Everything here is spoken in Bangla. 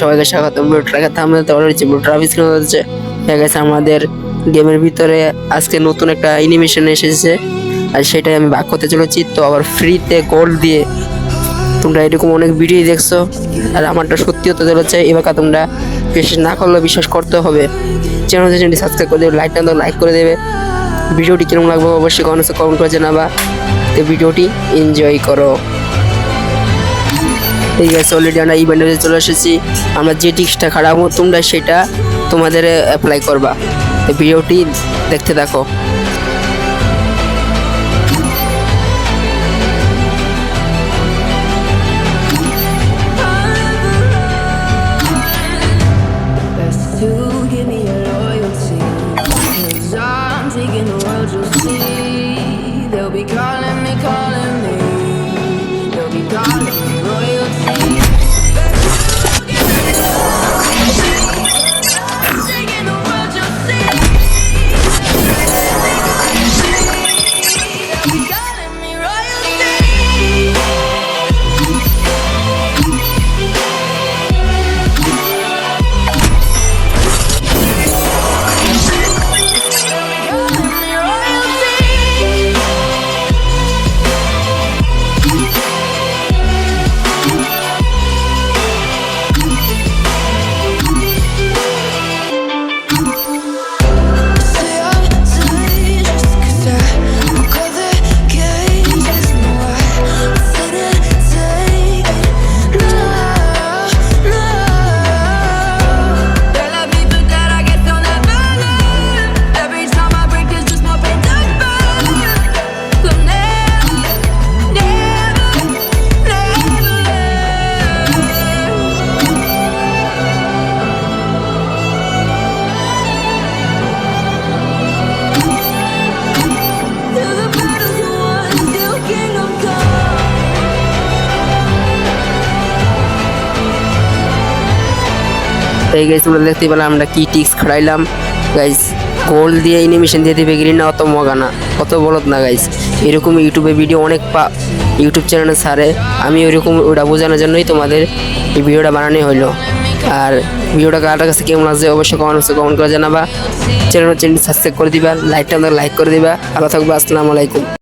সবাইকে স্বাগত। ভিডিওটাকে থামলে তো হচ্ছে আমাদের গেমের ভিতরে আজকে নতুন একটা অ্যানিমেশন এসেছে। আর সেটাই আমি বাক করতে চলেছি। তো আবার ফ্রিতে গোল্ড দিয়ে তোমরা এরকম অনেক ভিডিও দেখছ। আর আমারটা সত্যি হতে চলেছে। এবার তোমরা বিশ্বাস না করলে বিশ্বাস করতে হবে। চ্যানেল চ্যানেলটি সাবস্ক্রাইব করে দেবে লাইকটা তো লাইক করে দেবে। ভিডিওটি কেমন লাগবে অবশ্যই কমেন্টসে কমেন্ট করে জানাবা। তো ভিডিওটি এনজয় করো। ঠিক আছে অলরেডি আমরা ইভেন্টে চলে এসেছি। আমরা যে টিক্সটা খারাপো, তোমরা সেটা তোমাদের অ্যাপ্লাই করবা। ভিডিওটি দেখতে দেখো You. এই গাইজ তোমরা দেখতে পেলাম আমরা কি টিক্স খাড়াইলাম। গাইজ গোল্ড দিয়ে অ্যানিমেশন দিয়ে দিবে গ্রিন না, অত মগা না, অত বলত না গাইজ এরকম ইউটিউবে ভিডিও অনেক পা ইউটিউব চ্যানেলে সারে আমি ওইরকম ওটা বোঝানোর জন্যই তোমাদের এই ভিডিওটা বানানো হইল। আর ভিডিওটা কার কাছে কেমন লাগছে অবশ্যই কমেন্ট কমেন্ট করে জানাবা। চ্যানেল চ্যানেল সাবস্ক্রাইব করে দিবা লাইকটা আমাদের লাইক করে দিবা। ভালো থাকবে, আসসালামু আলাইকুম।